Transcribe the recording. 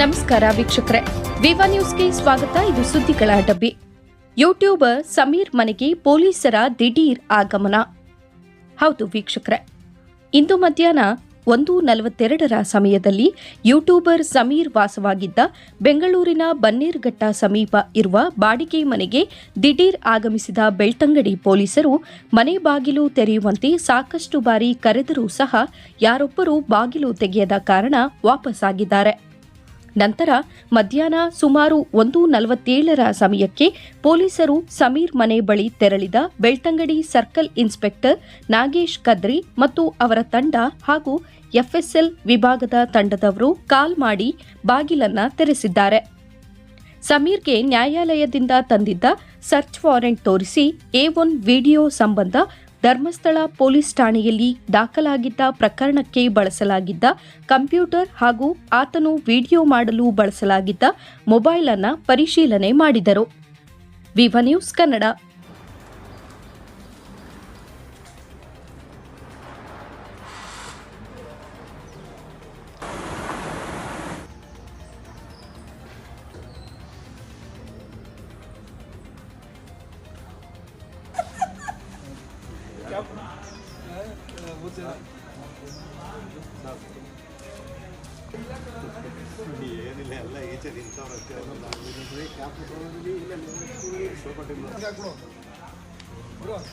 ನಮಸ್ಕಾರ ವೀಕ್ಷಕರೇ. ವಿವಾ ನ್ಯೂಸ್ಗೆ ಸ್ವಾಗತ. ಇದು ಸುದ್ದಿಗಳ ಡಬ್ಬಿ. ಯೂಟ್ಯೂಬರ್ ಸಮೀರ್ ಮನೆಗೆ ಪೊಲೀಸರ ದಿಢೀರ್ ಆಗಮನ. ಹೌದು ವೀಕ್ಷಕರೇ. ಇಂದು ಮಧ್ಯಾಹ್ನ ಒಂದು ನಲವತ್ತೆರಡರ ಸಮಯದಲ್ಲಿ ಯೂಟ್ಯೂಬರ್ ಸಮೀರ್ ವಾಸವಾಗಿದ್ದ ಬೆಂಗಳೂರಿನ ಬನ್ನೇರ್ಘಟ್ಟ ಸಮೀಪ ಇರುವ ಬಾಡಿಗೆ ಮನೆಗೆ ದಿಢೀರ್ ಆಗಮಿಸಿದ ಬೆಳ್ತಂಗಡಿ ಪೊಲೀಸರು ಮನೆ ಬಾಗಿಲು ತೆರೆಯುವಂತೆ ಸಾಕಷ್ಟು ಬಾರಿ ಕರೆದರೂ ಸಹ ಯಾರೊಬ್ಬರೂ ಬಾಗಿಲು ತೆಗೆಯದ ಕಾರಣ ವಾಪಸ್ಸಾಗಿದ್ದಾರೆ. ನಂತರ ಮಧ್ಯಾಹ್ನ ಸುಮಾರು ಒಂದು ನಲವತ್ತೇಳರ ಸಮಯಕ್ಕೆ ಪೊಲೀಸರು ಸಮೀರ್ ಮನೆ ಬಳಿ ತೆರಳಿದ ಬೆಳ್ತಂಗಡಿ ಸರ್ಕಲ್ ಇನ್ಸ್ಪೆಕ್ಟರ್ ನಾಗೇಶ್ ಕದ್ರಿ ಮತ್ತು ಅವರ ತಂಡ ಹಾಗೂ ಎಫ್ಎಸ್ಎಲ್ ವಿಭಾಗದ ತಂಡದವರು ಕಾಲ್ ಮಾಡಿ ಬಾಗಿಲನ್ನ ತೆರೆಸಿದ್ದಾರೆ. ಸಮೀರ್ಗೆ ನ್ಯಾಯಾಲಯದಿಂದ ತಂದಿದ್ದ ಸರ್ಚ್ ವಾರೆಂಟ್ ತೋರಿಸಿ ಎ ಒನ್ ವಿಡಿಯೋ ಸಂಬಂಧ ಧರ್ಮಸ್ಥಳ ಪೊಲೀಸ್ ಠಾಣೆಯಲ್ಲಿ ದಾಖಲಾಗಿದ್ದ ಪ್ರಕರಣಕ್ಕೆ ಬಳಸಲಾಗಿದ್ದ ಕಂಪ್ಯೂಟರ್ ಹಾಗೂ ಆತನು ವಿಡಿಯೋ ಮಾಡಲು ಬಳಸಲಾಗಿದ್ದ ಮೊಬೈಲ್ ಅನ್ನು ಪರಿಶೀಲನೆ ಮಾಡಿದರು. ವಿವ ನ್ಯೂಸ್ ಕನ್ನಡ. ಏನಿಲ್ಲ ಎಲ್ಲ ಈಚೆ ನಿಂತವ್ರಷ್ಟೇ Lauter.